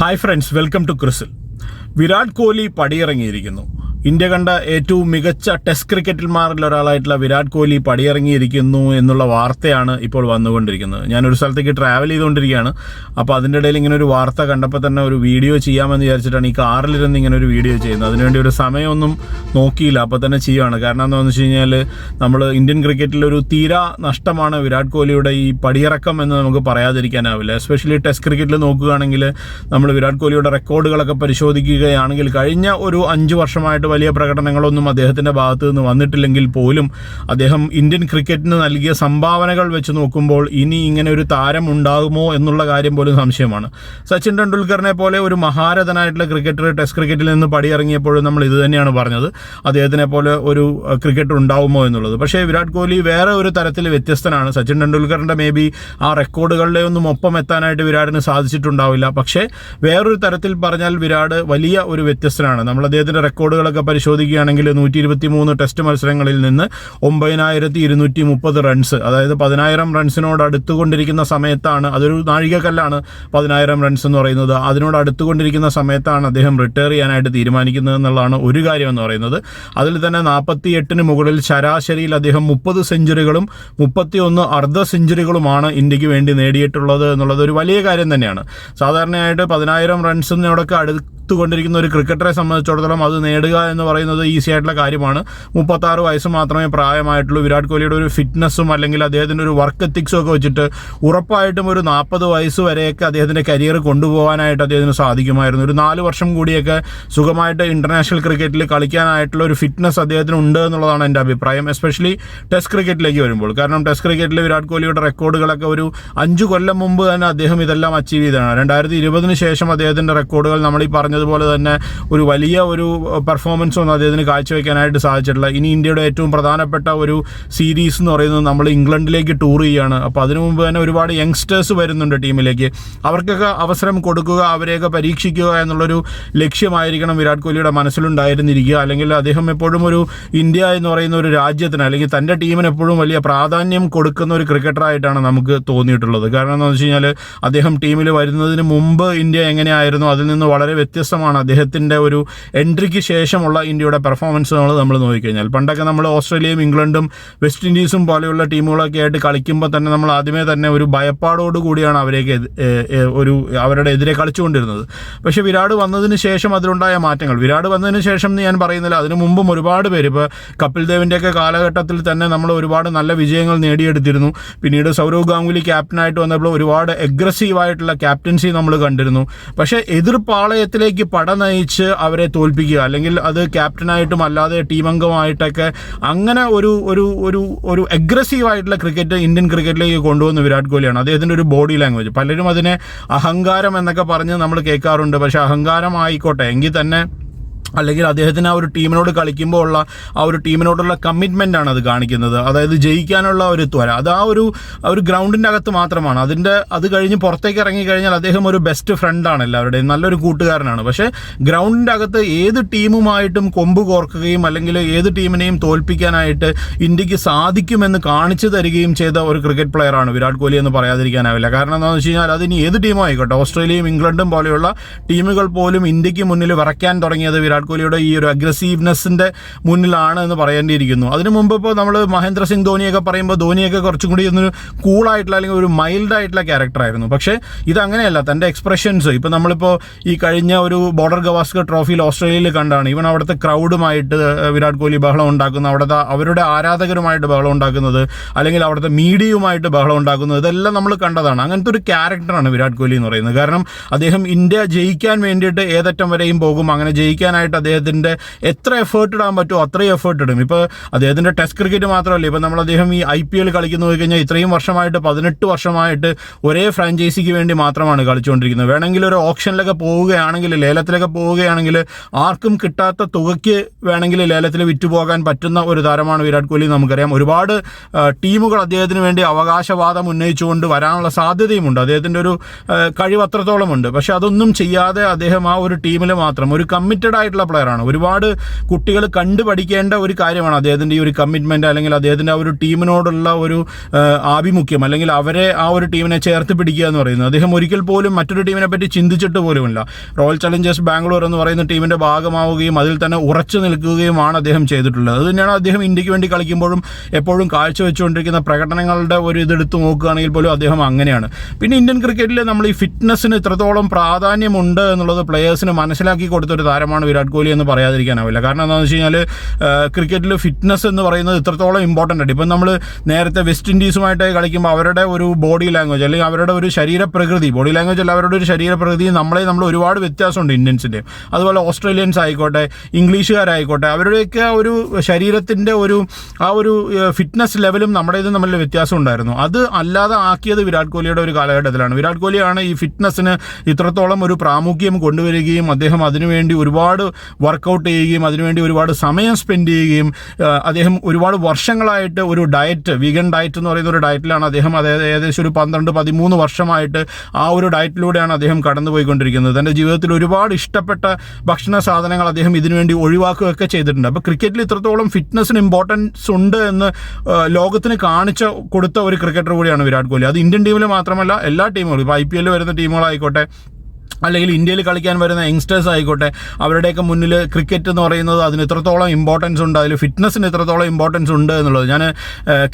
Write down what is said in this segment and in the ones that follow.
Hi friends welcome to ക്രിസിൽ വിരാട് കോഹ്ലി പടിയിറങ്ങിയിരിക്കുന്നു. India കണ്ട ഏറ്റവും മികച്ച ടെസ്റ്റ് ക്രിക്കറ്റർമാരിൽ ഒരാളായിട്ടുള്ള വിരാട് കോഹ്ലി പടിയിറങ്ങിയിരിക്കുന്നു എന്നുള്ള വാർത്തയാണ് ഇപ്പോൾ വന്നുകൊണ്ടിരിക്കുന്നത്. ഞാനൊരു സ്ഥലത്തേക്ക് ട്രാവൽ ചെയ്തുകൊണ്ടിരിക്കുകയാണ്. അപ്പോൾ അതിന്റെ ഇടയിൽ ഇങ്ങനെ ഒരു വാർത്ത കണ്ടപ്പോൾ തന്നെ ഒരു വീഡിയോ ചെയ്യാമെന്ന് വിചാരിച്ചിട്ടാണ് ഈ കാറിലിരുന്ന് ഇങ്ങനെ ഒരു വീഡിയോ ചെയ്യുന്നത്. അതിനുവേണ്ടി ഒരു സമയമൊന്നും നോക്കിയില്ല. അപ്പോൾ തന്നെ ചെയ്യുകയാണ് കാരണം എന്താണെന്ന് വെച്ച് കഴിഞ്ഞാൽ നമ്മൾ ഇന്ത്യൻ ക്രിക്കറ്റിൽ ഒരു തീരാ നഷ്ടമാണ് വിരാട് കോഹ്ലിയുടെ ഈ പടിയിറക്കം എന്ന് നമുക്ക് പറയാതിരിക്കാനാവില്ല. എസ്പെഷ്യലി ടെസ്റ്റ് ക്രിക്കറ്റിൽ നോക്കുകയാണെങ്കിൽ നമ്മൾ വിരാട് കോഹ്ലിയുടെ റെക്കോർഡുകളൊക്കെ പരിശോധിക്കുകയാണെങ്കിൽ കഴിഞ്ഞ ഒരു അഞ്ച് വർഷമായിട്ട് വലിയ പ്രകടനങ്ങളൊന്നും അദ്ദേഹത്തിന്റെ ഭാഗത്തു നിന്ന് വന്നിട്ടില്ലെങ്കിൽ പോലും അദ്ദേഹം ഇന്ത്യൻ ക്രിക്കറ്റിന് നൽകിയ സംഭാവനകൾ വെച്ച് നോക്കുമ്പോൾ ഇനി ഇങ്ങനെ ഒരു താരം ഉണ്ടാകുമോ എന്നുള്ള കാര്യം പോലും സംശയമാണ്. സച്ചിൻ ടെണ്ടുൽക്കറിനെ പോലെ ഒരു മഹാരഥനായിട്ടുള്ള ക്രിക്കറ്റർ ടെസ്റ്റ് ക്രിക്കറ്റിൽ നിന്ന് പടിയിറങ്ങിയപ്പോഴും നമ്മൾ ഇത് തന്നെയാണ് പറഞ്ഞത്. അദ്ദേഹത്തിനെ പോലെ ഒരു ക്രിക്കറ്റർ ഉണ്ടാകുമോ എന്നുള്ളത്. പക്ഷേ വിരാട് കോഹ്ലി വേറെ ഒരു തരത്തിൽ വ്യത്യസ്തനാണ്. സച്ചിൻ ടെണ്ടുൽക്കറിന്റെ മേ ബി ആ റെക്കോർഡുകളുടെ ഒന്നും ഒപ്പം എത്താനായിട്ട് വിരാടിന് സാധിച്ചിട്ടുണ്ടാവില്ല. പക്ഷേ വേറൊരു തരത്തിൽ പറഞ്ഞാൽ വിരാട് വലിയ ഒരു വ്യത്യസ്തനാണ്. നമ്മൾ അദ്ദേഹത്തിന്റെ റെക്കോർഡുകളൊക്കെ പരിശോധിക്കുകയാണെങ്കിൽ നൂറ്റി ഇരുപത്തി മൂന്ന് ടെസ്റ്റ് മത്സരങ്ങളിൽ നിന്ന് ഒമ്പതിനായിരത്തി ഇരുന്നൂറ്റി മുപ്പത് റൺസ് അതായത് പതിനായിരം റൺസിനോട് അടുത്തുകൊണ്ടിരിക്കുന്ന സമയത്താണ് അതൊരു നാഴികക്കല്ലാണ് പതിനായിരം റൺസ് എന്ന് പറയുന്നത്. അതിനോട് അടുത്തുകൊണ്ടിരിക്കുന്ന സമയത്താണ് അദ്ദേഹം റിട്ടയർ ചെയ്യാനായിട്ട് തീരുമാനിക്കുന്നത് എന്നുള്ളതാണ് ഒരു കാര്യം എന്ന് പറയുന്നത്. അതിൽ തന്നെ നാൽപ്പത്തി എട്ടിന് മുകളിൽ ശരാശരിയിൽ അദ്ദേഹം മുപ്പത് സെഞ്ചുറികളും മുപ്പത്തി ഒന്ന് അർദ്ധ സെഞ്ചുറികളുമാണ് ഇന്ത്യയ്ക്ക് വേണ്ടി നേടിയിട്ടുള്ളത് എന്നുള്ളത് ഒരു വലിയ കാര്യം തന്നെയാണ്. സാധാരണയായിട്ട് പതിനായിരം റൺസിനോടൊക്കെ അടുത്തുകൊണ്ടിരിക്കുന്ന ഒരു ക്രിക്കറ്ററെ സംബന്ധിച്ചിടത്തോളം അത് നേടുക എന്ന് പറയുന്നത് ഈസി ആയിട്ടുള്ള കാര്യമാണ്. മുപ്പത്താറ് വയസ്സ് മാത്രമേ പ്രായമായിട്ടുള്ളൂ. വിരാട് കോഹ്ലിയുടെ ഒരു ഫിറ്റ്നസ്സും അല്ലെങ്കിൽ അദ്ദേഹത്തിന്റെ ഒരു വർക്ക് എത്തിക്സും ഒക്കെ വെച്ചിട്ട് ഉറപ്പായിട്ടും ഒരു നാൽപ്പത് വയസ്സ് വരെയൊക്കെ അദ്ദേഹത്തിന്റെ കരിയർ കൊണ്ടുപോകാനായിട്ട് അദ്ദേഹത്തിന് സാധിക്കുമായിരുന്നു. ഒരു നാല് വർഷം കൂടിയൊക്കെ സുഖമായിട്ട് ഇന്റർനാഷണൽ ക്രിക്കറ്റിൽ കളിക്കാനായിട്ടുള്ള ഒരു ഫിറ്റ്നസ് അദ്ദേഹത്തിന് ഉണ്ട് എന്നുള്ളതാണ് എന്റെ അഭിപ്രായം. എസ്പെഷ്യലി ടെസ്റ്റ് ക്രിക്കറ്റിലേക്ക് വരുമ്പോൾ. കാരണം ടെസ്റ്റ് ക്രിക്കറ്റിൽ വിരാട് കോഹ്ലിയുടെ റെക്കോർഡുകളൊക്കെ ഒരു അഞ്ച് കൊല്ലം മുമ്പ് തന്നെ അദ്ദേഹം ഇതെല്ലാം അച്ചീവ് ചെയ്തതാണ്. രണ്ടായിരത്തി ഇരുപതിന് ശേഷം അദ്ദേഹത്തിന്റെ റെക്കോർഡുകൾ നമ്മൾ ഈ പറഞ്ഞതുപോലെ തന്നെ ഒരു വലിയ ഒരു പെർഫോമൻസ് ഒന്നും അദ്ദേഹത്തിന് കാഴ്ചവെക്കാനായിട്ട് സാധിച്ചിട്ടില്ല. ഇനി ഇന്ത്യയുടെ ഏറ്റവും പ്രധാനപ്പെട്ട ഒരു സീരീസ് എന്ന് പറയുന്നത് നമ്മൾ ഇംഗ്ലണ്ടിലേക്ക് ടൂർ ചെയ്യുകയാണ്. അപ്പോൾ അതിനു മുമ്പ് തന്നെ ഒരുപാട് യങ്സ്റ്റേഴ്സ് വരുന്നുണ്ട് ടീമിലേക്ക്. അവർക്കൊക്കെ അവസരം കൊടുക്കുക അവരെയൊക്കെ പരീക്ഷിക്കുക എന്നുള്ളൊരു ലക്ഷ്യമായിരിക്കണം വിരാട് കോഹ്ലിയുടെ മനസ്സിലുണ്ടായിരുന്നിരിക്കുക. അല്ലെങ്കിൽ അദ്ദേഹം എപ്പോഴും ഒരു ഇന്ത്യ എന്ന് പറയുന്ന ഒരു രാജ്യത്തിന് അല്ലെങ്കിൽ തന്റെ ടീമിന് എപ്പോഴും വലിയ പ്രാധാന്യം കൊടുക്കുന്ന ഒരു ക്രിക്കറ്ററായിട്ടാണ് നമുക്ക് തോന്നിയിട്ടുള്ളത്. കാരണം എന്താണെന്ന് വെച്ച് കഴിഞ്ഞാൽ അദ്ദേഹം ടീമിൽ വരുന്നതിന് മുമ്പ് ഇന്ത്യ എങ്ങനെയായിരുന്നു? അതിൽ നിന്ന് വളരെ വ്യത്യസ്തമാണ് അദ്ദേഹത്തിന്റെ ഒരു എൻട്രിക്ക് ശേഷമുള്ള ഇന്ത്യയുടെ പെർഫോമൻസുകൾ നമ്മൾ നോക്കിക്കഴിഞ്ഞാൽ. പണ്ടൊക്കെ നമ്മൾ ഓസ്ട്രേലിയയും ഇംഗ്ലണ്ടും വെസ്റ്റ് ഇൻഡീസും പോലെയുള്ള ടീമുകളൊക്കെ ആയിട്ട് കളിക്കുമ്പോൾ തന്നെ നമ്മൾ ആദ്യമേ തന്നെ ഒരു ഭയപ്പാടോട് കൂടിയാണ് അവരെയൊക്കെ ഒരു അവരുടെ എതിരെ കളിച്ചുകൊണ്ടിരുന്നത്. പക്ഷേ വിരാട് വന്നതിന് ശേഷം അതിലുണ്ടായ മാറ്റങ്ങൾ. വിരാട് വന്നതിന് ശേഷം എന്ന് ഞാൻ പറയുന്നില്ല. അതിനു മുമ്പും ഒരുപാട് പേര് ഇപ്പോൾ കപിൽ ദേവിന്റെയൊക്കെ കാലഘട്ടത്തിൽ തന്നെ നമ്മൾ ഒരുപാട് നല്ല വിജയങ്ങൾ നേടിയെടുത്തിരുന്നു. പിന്നീട് സൗരവ് ഗാംഗുലി ക്യാപ്റ്റനായിട്ട് വന്നപ്പോൾ ഒരുപാട് അഗ്രസീവായിട്ടുള്ള ക്യാപ്റ്റൻസി നമ്മൾ കണ്ടിരുന്നു. പക്ഷേ എതിർപ്പാളയത്തിലേക്ക് പട നയിച്ച് അവരെ തോൽപ്പിക്കുക അല്ലെങ്കിൽ അത് ക്യാപ്റ്റനായിട്ടും അല്ലാതെ ടീം അംഗമായിട്ടൊക്കെ അങ്ങനെ ഒരു ഒരു ഒരു ഒരു അഗ്രസീവ് ആയിട്ടുള്ള ക്രിക്കറ്റ് ഇന്ത്യൻ ക്രിക്കറ്റിലേക്ക് കൊണ്ടുവന്ന വിരാട് കോഹ്ലിയാണ്. അദ്ദേഹത്തിന്റെ ഒരു ബോഡി ലാംഗ്വേജ് പലരും അതിനെ അഹങ്കാരം എന്നൊക്കെ പറഞ്ഞ് നമ്മൾ കേൾക്കാറുണ്ട്. പക്ഷേ അഹങ്കാരം ആയിക്കോട്ടെ. എങ്കിൽ തന്നെ അല്ലെങ്കിൽ അദ്ദേഹത്തിന് ആ ഒരു ടീമിനോട് കളിക്കുമ്പോൾ ഉള്ള ആ ഒരു ടീമിനോടുള്ള കമ്മിറ്റ്മെന്റ് ആണ് അത് കാണിക്കുന്നത്. അതായത് ജയിക്കാനുള്ള ഒരു ത്വര. അത് ആ ഒരു ഒരു ഗ്രൗണ്ടിന്റെ അകത്ത് മാത്രമാണ്. അതിന്റെ അത് കഴിഞ്ഞ് പുറത്തേക്ക് ഇറങ്ങി കഴിഞ്ഞാൽ അദ്ദേഹം ഒരു ബെസ്റ്റ് ഫ്രണ്ടാണ് എല്ലാവരുടെയും. നല്ലൊരു കൂട്ടുകാരനാണ്. പക്ഷേ ഗ്രൗണ്ടിന്റെ അകത്ത് ഏത് ടീമുമായിട്ടും കൊമ്പ് കോർക്കുകയും അല്ലെങ്കിൽ ഏത് ടീമിനെയും തോൽപ്പിക്കാനായിട്ട് ഇന്ത്യയ്ക്ക് സാധിക്കുമെന്ന് കാണിച്ചു തരികയും ചെയ്ത ഒരു ക്രിക്കറ്റ് പ്ലെയറാണ് വിരാട് കോഹ്ലി എന്ന് പറയാതിരിക്കാനാവില്ല. കാരണം എന്താണെന്ന് വെച്ച് കഴിഞ്ഞാൽ അതിന് ഏത് ടീമും ആയിക്കോട്ടെ. ഓസ്ട്രേലിയയും ഇംഗ്ലണ്ടും പോലെയുള്ള ടീമുകൾ പോലും ഇന്ത്യയ്ക്ക് മുന്നിൽ വിറയ്ക്കാൻ തുടങ്ങിയത് വിരാട് കോഹ്ലിയുടെ ഈ ഒരു അഗ്രസീവ്നെസ്സിന്റെ മുന്നിലാണ് എന്ന് പറയേണ്ടിയിരിക്കുന്നു. അതിനു മുമ്പ് ഇപ്പോൾ നമ്മൾ മഹേന്ദ്ര സിംഗ് ധോണിയൊക്കെ പറയുമ്പോൾ ധോണിയൊക്കെ കുറച്ചും കൂടി ഒന്ന് കൂളായിട്ടുള്ള അല്ലെങ്കിൽ ഒരു മൈൽഡ് ആയിട്ടുള്ള ക്യാരക്ടറായിരുന്നു പക്ഷേ ഇതങ്ങനെയല്ല തന്റെ എക്സ്പ്രഷൻസ് ഇപ്പോൾ നമ്മളിപ്പോൾ ഈ കഴിഞ്ഞ ഒരു ബോർഡർ ഗവാസ്കർ ട്രോഫിയിൽ ഓസ്ട്രേലിയയിൽ കണ്ടാണ്. ഇവൻ അവിടുത്തെ ക്രൗഡുമായിട്ട് വിരാട് കോഹ്ലി ബഹളം ഉണ്ടാക്കുന്ന. അവിടുത്തെ അവരുടെ ആരാധകരുമായിട്ട് ബഹളം ഉണ്ടാക്കുന്നത് അല്ലെങ്കിൽ അവിടുത്തെ മീഡിയയുമായിട്ട് ബഹളം ഉണ്ടാക്കുന്നത് ഇതെല്ലാം നമ്മൾ കണ്ടതാണ്. അങ്ങനത്തെ ഒരു ക്യാരക്ടറാണ് വിരാട് കോഹ്ലി എന്ന് പറയുന്നത്. കാരണം അദ്ദേഹം ഇന്ത്യ ജയിക്കാൻ വേണ്ടിയിട്ട് ഏതറ്റം വരെയും പോകും. അങ്ങനെ ജയിക്കാനായിട്ട് അദ്ദേഹത്തിന്റെ എത്ര എഫേർട്ട് ഇടാൻ പറ്റുമോ അത്രയും എഫേർട്ട് ഇടും. ഇപ്പോൾ അദ്ദേഹത്തിന്റെ ടെസ്റ്റ് ക്രിക്കറ്റ് മാത്രമല്ല ഇപ്പോൾ നമ്മൾ അദ്ദേഹം ഈ ഐ പി എൽ കളിക്കുന്ന കഴിഞ്ഞാൽ ഇത്രയും വർഷമായിട്ട് പതിനെട്ട് വർഷമായിട്ട് ഒരേ ഫ്രാഞ്ചൈസിക്ക് വേണ്ടി മാത്രമാണ് കളിച്ചുകൊണ്ടിരിക്കുന്നത്. വേണമെങ്കിൽ ഒരു ഓപ്ഷനിലൊക്കെ പോവുകയാണെങ്കിൽ ലേലത്തിലൊക്കെ പോവുകയാണെങ്കിൽ ആർക്കും കിട്ടാത്ത തുകയ്ക്ക് വേണമെങ്കിൽ ലേലത്തിൽ വിറ്റുപോകാൻ പറ്റുന്ന ഒരു താരമാണ് വിരാട് കോഹ്ലി നമുക്കറിയാം. ഒരുപാട് ടീമുകൾ അദ്ദേഹത്തിന് വേണ്ടി അവകാശവാദം ഉന്നയിച്ചുകൊണ്ട് വരാനുള്ള സാധ്യതയുമുണ്ട്. അദ്ദേഹത്തിന്റെ ഒരു കഴിവ് അത്രത്തോളമുണ്ട്. പക്ഷേ അതൊന്നും ചെയ്യാതെ അദ്ദേഹം ആ ഒരു ടീമിൽ മാത്രം ഒരു കമ്മിറ്റഡ് ആയിട്ടുള്ള പ്ലെയറാണ് ഒരുപാട് കുട്ടികൾ കണ്ടു പഠിക്കേണ്ട ഒരു കാര്യമാണ് അദ്ദേഹത്തിന്റെ ഈ ഒരു കമ്മിറ്റ്മെന്റ് അല്ലെങ്കിൽ അദ്ദേഹത്തിന്റെ ആ ഒരു ടീമിനോടുള്ള ഒരു ആഭിമുഖ്യം അല്ലെങ്കിൽ അവരെ ആ ഒരു ടീമിനെ ചേർത്ത് പിടിക്കുക എന്ന് പറയുന്നത്. അദ്ദേഹം ഒരിക്കൽ പോലും മറ്റൊരു ടീമിനെ പറ്റി ചിന്തിച്ചിട്ട് പോലുമില്ല. റോയൽ ചലഞ്ചേഴ്സ് ബാംഗ്ലൂർ എന്ന് പറയുന്ന ടീമിന്റെ ഭാഗമാവുകയും അതിൽ തന്നെ ഉറച്ചു നിൽക്കുകയുമാണ് അദ്ദേഹം ചെയ്തിട്ടുള്ളത്. അത് തന്നെയാണ് അദ്ദേഹം ഇന്ത്യയ്ക്ക് വേണ്ടി കളിക്കുമ്പോഴും എപ്പോഴും കാഴ്ചവെച്ചുകൊണ്ടിരിക്കുന്ന പ്രകടനങ്ങളുടെ ഒരു ഇതെടുത്ത് നോക്കുകയാണെങ്കിൽ പോലും അദ്ദേഹം അങ്ങനെയാണ്. പിന്നെ ഇന്ത്യൻ ക്രിക്കറ്റിൽ നമ്മൾ ഈ ഫിറ്റ്നസ്സിന് ഇത്രത്തോളം പ്രാധാന്യമുണ്ട് എന്നുള്ളത് പ്ലേയേഴ്സിന് മനസ്സിലാക്കി കൊടുത്തൊരു താരമാണ് വിരാട് കോഹ്ലി എന്ന് പറയാതിരിക്കാനാവില്ല. കാരണം എന്താണെന്ന് വെച്ച് കഴിഞ്ഞാൽ ക്രിക്കറ്റിൽ ഫിറ്റ്നസ് എന്ന് പറയുന്നത് ഇത്രത്തോളം ഇമ്പോർട്ടന്റ് ആണ് ഇപ്പം നമ്മൾ നേരത്തെ വെസ്റ്റ് ഇൻഡീസുമായിട്ട് കളിക്കുമ്പോൾ അവരുടെ ഒരു ബോഡി ലാംഗ്വേജ് അല്ലെങ്കിൽ അവരുടെ ഒരു ശരീരപ്രകൃതി ബോഡി ലാംഗ്വേജ് അല്ല അവരുടെ ഒരു ശരീരപ്രകൃതി നമ്മളെ നമ്മൾ ഒരുപാട് വ്യത്യാസമുണ്ട് ഇന്ത്യൻസിന്റെ അതുപോലെ ഓസ്ട്രേലിയൻസ് ആയിക്കോട്ടെ ഇംഗ്ലീഷുകാരായിക്കോട്ടെ അവരുടെയൊക്കെ ഒരു ശരീരത്തിന്റെ ഒരു ആ ഒരു ഫിറ്റ്നസ് ലെവലും നമ്മുടെ ഇത് തമ്മിൽ വ്യത്യാസം ഉണ്ടായിരുന്നു. അത് അല്ലാതെ ആക്കിയത് വിരാട് കോഹ്ലിയുടെ ഒരു കാലഘട്ടത്തിലാണ്. വിരാട് കോഹ്ലിയാണ് ഈ ഫിറ്റ്നസ്സിന് ഇത്രത്തോളം ഒരു പ്രാമുഖ്യം കൊണ്ടുവരികയും അദ്ദേഹം അതിനുവേണ്ടി ഒരുപാട് വർക്കൗട്ട് ചെയ്യുകയും അതിനുവേണ്ടി ഒരുപാട് സമയം സ്പെൻഡ് ചെയ്യുകയും അദ്ദേഹം ഒരുപാട് വർഷങ്ങളായിട്ട് ഒരു ഡയറ്റ് വീഗൻ ഡയറ്റ് എന്ന് പറയുന്ന ഒരു ഡയറ്റിലാണ് അദ്ദേഹം അതായത് ഏകദേശം ഒരു പന്ത്രണ്ട് പതിമൂന്ന് വർഷമായിട്ട് ആ ഒരു ഡയറ്റിലൂടെയാണ് അദ്ദേഹം കടന്നുപോയിക്കൊണ്ടിരിക്കുന്നത്. തന്റെ ജീവിതത്തിൽ ഒരുപാട് ഇഷ്ടപ്പെട്ട ഭക്ഷണ സാധനങ്ങൾ അദ്ദേഹം ഇതിനുവേണ്ടി ഒഴിവാക്കുകയൊക്കെ ചെയ്തിട്ടുണ്ട്. അപ്പോൾ ക്രിക്കറ്റിൽ ഇത്രത്തോളം ഫിറ്റ്നസ്സിന് ഇമ്പോർട്ടൻസ് ഉണ്ട് എന്ന് ലോകത്തിന് കാണിച്ച കൊടുത്ത ഒരു ക്രിക്കറ്റർ കൂടിയാണ് വിരാട് കോഹ്ലി. അത് ഇന്ത്യൻ ടീമിൽ മാത്രമല്ല എല്ലാ ടീമുകളും ഇപ്പോൾ ഐ പി എല്ലിൽ വരുന്ന ടീമുകളായിക്കോട്ടെ അല്ലെങ്കിൽ ഇന്ത്യയിൽ കളിക്കാൻ വരുന്ന യങ്സ്റ്റേഴ്സ് ആയിക്കോട്ടെ അവരുടെയൊക്കെ മുന്നിൽ ക്രിക്കറ്റ് എന്ന് പറയുന്നത് അതിന് ഇത്രത്തോളം ഇമ്പോർട്ടൻസ് ഉണ്ട് അതിൽ ഫിറ്റ്നസ്സിന് ഇത്രത്തോളം ഇമ്പോർട്ടൻസ് ഉണ്ട് എന്നുള്ളത്. ഞാൻ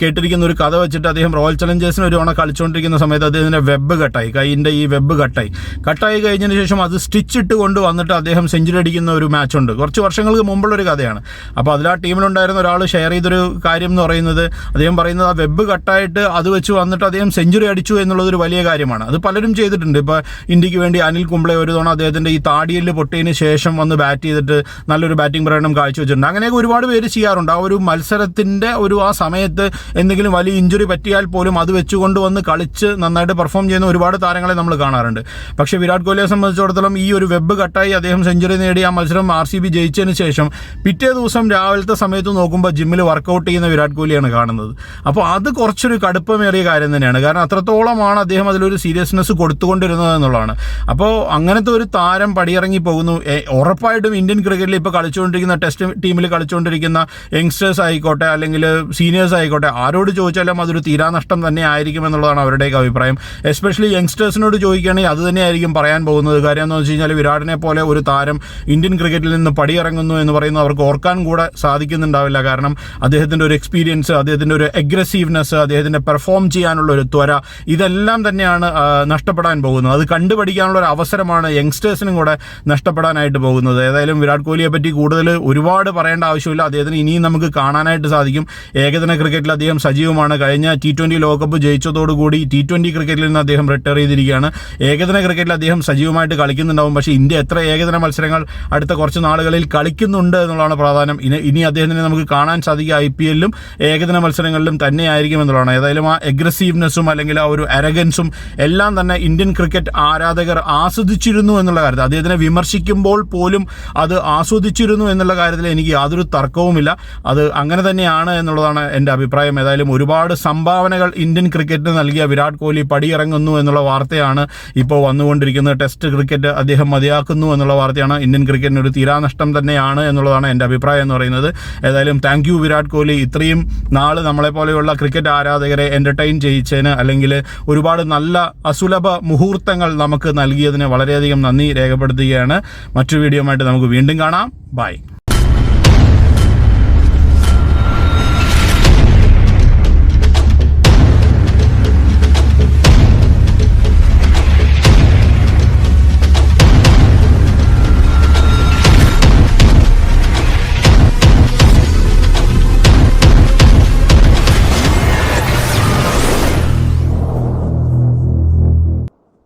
കേട്ടിരിക്കുന്ന ഒരു കഥ വെച്ചിട്ട് അദ്ദേഹം റോയൽ ചലഞ്ചേഴ്സിന് ഒരു തവണ കളിച്ചുകൊണ്ടിരിക്കുന്ന സമയത്ത് അദ്ദേഹത്തിന്റെ വെബ് കട്ടായി കൈയിന്റെ ഈ വെബ് കട്ടായി കട്ടായി കഴിഞ്ഞതിന് ശേഷം അത് സ്റ്റിച്ച് ഇട്ട് കൊണ്ട് വന്നിട്ട് അദ്ദേഹം സെഞ്ചുറി അടിക്കുന്ന ഒരു മാച്ചുണ്ട് കുറച്ച് വർഷങ്ങൾക്ക് മുമ്പുള്ള ഒരു കഥയാണ്. അപ്പോൾ അതിൽ ആ ടീമിലുണ്ടായിരുന്ന ഒരാൾ ഷെയർ ചെയ്തൊരു കാര്യം എന്ന് പറയുന്നത് അദ്ദേഹം പറയുന്നത് ആ വെബ് കട്ടായിട്ട് അത് വെച്ച് വന്നിട്ട് അദ്ദേഹം സെഞ്ചുറി അടിച്ചു എന്നുള്ളത് ഒരു വലിയ കാര്യമാണ്. അത് പലരും ചെയ്തിട്ടുണ്ട്. ഇപ്പോൾ ഇന്ത്യയ്ക്ക് വേണ്ടി അനിൽ കുംബ്ലെ ഒരു തവണ അദ്ദേഹത്തിന്റെ ഈ താടിയിൽ പൊട്ടിയതിന് ശേഷം വന്ന് ബാറ്റ് ചെയ്തിട്ട് നല്ലൊരു ബാറ്റിംഗ് പ്രകടനം കാഴ്ചവെച്ചിട്ടുണ്ട്. അങ്ങനെയൊക്കെ ഒരുപാട് പേര് ചെയ്യാറുണ്ട്. ആ ഒരു മത്സരത്തിന്റെ ഒരു ആ സമയത്ത് എന്തെങ്കിലും വലിയ ഇഞ്ചുറി പറ്റിയാൽ പോലും അത് വെച്ചുകൊണ്ട് വന്ന് കളിച്ച് നന്നായിട്ട് പെർഫോം ചെയ്യുന്ന ഒരുപാട് താരങ്ങളെ നമ്മൾ കാണാറുണ്ട്. പക്ഷേ വിരാട് കോഹ്ലിയെ സംബന്ധിച്ചിടത്തോളം ഈ ഒരു വെബ് കട്ടായി അദ്ദേഹം സെഞ്ചുറി നേടി ആ മത്സരം ആർ സി ബി ജയിച്ചതിന് ശേഷം പിറ്റേ ദിവസം രാവിലത്തെ സമയത്ത് നോക്കുമ്പോൾ ജിമ്മിൽ വർക്കൗട്ട് ചെയ്യുന്ന വിരാട് കോഹ്ലിയാണ് കാണുന്നത്. അപ്പോൾ അത് കുറച്ചൊരു കടുപ്പമേറിയ കാര്യം തന്നെയാണ്. കാരണം അത്രത്തോളമാണ് അദ്ദേഹം അതിലൊരു സീരിയസ്നെസ് കൊടുത്തുകൊണ്ടിരുന്നത് എന്നുള്ളതാണ്. അപ്പോൾ അങ്ങനത്തെ ഒരു താരം പടിയിറങ്ങി പോകുന്നു. ഉറപ്പായിട്ടും ഇന്ത്യൻ ക്രിക്കറ്റിൽ ഇപ്പോൾ കളിച്ചുകൊണ്ടിരിക്കുന്ന ടെസ്റ്റ് ടീമിൽ കളിച്ചുകൊണ്ടിരിക്കുന്ന യങ്സ്റ്റേഴ്സ് ആയിക്കോട്ടെ അല്ലെങ്കിൽ സീനിയേഴ്സ് ആയിക്കോട്ടെ ആരോട് ചോദിച്ചാലും അതൊരു തീരാനഷ്ടം തന്നെ ആയിരിക്കും എന്നുള്ളതാണ് അവരുടെയൊക്കെ അഭിപ്രായം. എസ്പെഷ്യലി യങ്സ്റ്റേഴ്സിനോട് ചോദിക്കുകയാണെങ്കിൽ അത് തന്നെയായിരിക്കും പറയാൻ പോകുന്നത്. കാര്യം എന്ന് വെച്ച് കഴിഞ്ഞാൽ വിരാടിനെ പോലെ ഒരു താരം ഇന്ത്യൻ ക്രിക്കറ്റിൽ നിന്ന് പടിയിറങ്ങുന്നു എന്ന് പറയുന്നത് അവർക്ക് ഓർക്കാൻ കൂടെ സാധിക്കുന്നുണ്ടാവില്ല. കാരണം അദ്ദേഹത്തിന്റെ ഒരു എക്സ്പീരിയൻസ് അദ്ദേഹത്തിന്റെ ഒരു അഗ്രസീവ്നെസ് അദ്ദേഹത്തിന്റെ പെർഫോം ചെയ്യാനുള്ള ഒരു ത്വര ഇതെല്ലാം തന്നെയാണ് നഷ്ടപ്പെടാൻ പോകുന്നത്. അത് കണ്ടുപഠിക്കാനുള്ള ഒരു അവസരമാണ് യങ്സ്റ്റേഴ്സിനും കൂടെ നഷ്ടപ്പെടാനായിട്ട് പോകുന്നത്. ഏതായാലും വിരാട് കോഹ്ലിയെ പറ്റി കൂടുതൽ ഒരുപാട് പറയേണ്ട ആവശ്യമില്ല. അദ്ദേഹത്തിന് ഇനിയും നമുക്ക് കാണാനായിട്ട് സാധിക്കും. ഏകദിന ക്രിക്കറ്റിൽ അദ്ദേഹം സജീവമാണ്. കഴിഞ്ഞ ടി ട്വന്റി ലോകകപ്പ് ജയിച്ചതോടുകൂടി ടി ട്വന്റി ക്രിക്കറ്റിൽ നിന്ന് അദ്ദേഹം റിട്ടയർ ചെയ്തിരിക്കുകയാണ്. ഏകദിന ക്രിക്കറ്റിൽ അദ്ദേഹം സജീവമായിട്ട് കളിക്കുന്നുണ്ടാവും. പക്ഷേ ഇന്ത്യ എത്ര ഏകദിന മത്സരങ്ങൾ അടുത്ത കുറച്ച് നാളുകളിൽ കളിക്കുന്നുണ്ട് എന്നുള്ളതാണ് പ്രാധാന്യം. ഇനി ഇനി അദ്ദേഹത്തിനെ നമുക്ക് കാണാൻ സാധിക്കുക ഐ പി എല്ലിലും ഏകദിന മത്സരങ്ങളിലും തന്നെയായിരിക്കും എന്നുള്ളതാണ്. ഏതായാലും ആ എഗ്രസീവ്നെസ്സും അല്ലെങ്കിൽ ആ ഒരു അരഗൻസും എല്ലാം തന്നെ ഇന്ത്യൻ ക്രിക്കറ്റ് ആരാധകർ ആസ്വദിച്ചിരുന്നു എന്നുള്ള കാര്യത്തിൽ അദ്ദേഹത്തിനെ വിമർശിക്കുമ്പോൾ പോലും അത് ആസ്വദിച്ചിരുന്നു എന്നുള്ള കാര്യത്തിൽ എനിക്ക് യാതൊരു തർക്കവുമില്ല. അത് അങ്ങനെ തന്നെയാണ് എന്നുള്ളതാണ് എന്റെ അഭിപ്രായം. ഏതായാലും ഒരുപാട് സംഭാവനകൾ ഇന്ത്യൻ ക്രിക്കറ്റിന് നൽകിയ വിരാട് കോഹ്ലി പടിയിറങ്ങുന്നു എന്നുള്ള വാർത്തയാണ് ഇപ്പോൾ വന്നുകൊണ്ടിരിക്കുന്നത്. ടെസ്റ്റ് ക്രിക്കറ്റ് അദ്ദേഹം മതിയാക്കുന്നു എന്നുള്ള വാർത്തയാണ്. ഇന്ത്യൻ ക്രിക്കറ്റിന് ഒരു തീരാനഷ്ടം തന്നെയാണ് എന്നുള്ളതാണ് എന്റെ അഭിപ്രായം എന്ന് പറയുന്നത്. ഏതായാലും താങ്ക് യു വിരാട് കോഹ്ലി. ഇത്രയും നാൾ നമ്മളെപ്പോലെയുള്ള ക്രിക്കറ്റ് ആരാധകരെ എന്റർടൈൻ ചെയ്യിച്ചതിന് അല്ലെങ്കിൽ ഒരുപാട് നല്ല അസുലഭ മുഹൂർത്തങ്ങൾ നമുക്ക് നൽകിയതിന് വളരെയധികം നന്ദി രേഖപ്പെടുത്തുകയാണ്. മറ്റു വീഡിയോ നമുക്ക് വീണ്ടും കാണാം. ബൈ